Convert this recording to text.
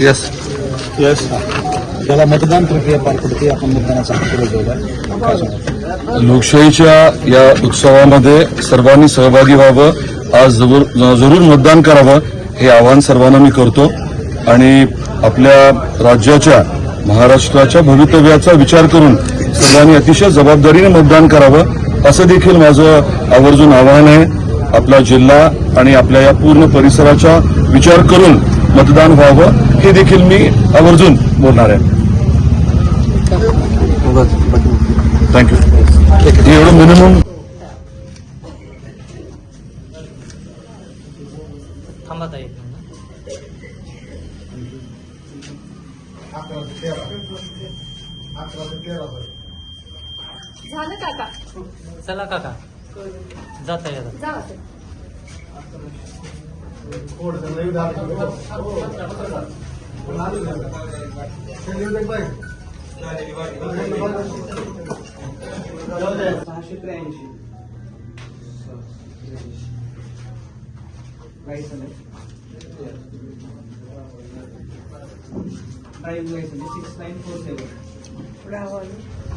Yes yes त्याला मतदान प्रक्रिया पार पडते आपण मतदानाचा हक्क? लोकशाहीच्या या उत्सवामध्ये सर्वांनी सहभागी व्हावं. आज जरूर जरूर मतदान करावं हे आवाहन सर्वांना मी करतो. आणि आपल्या राज्याच्या महाराष्ट्राच्या भवितव्याचा विचार करून सर्वांनी अतिशय जबाबदारीने मतदान करावं असं देखील माझं आवर्जून आवाहन आहे. आपला जिल्हा आणि आपल्या या पूर्ण परिसराचा विचार करून मतदान व्हावं हे देखील मी आवर्जून बोलणार आहे. थँक्यू एवढं मिनिमम. झालं काका. चला काका. जाता येतात. सहाशे त्र्याऐंशी licence drive licence six nine four seven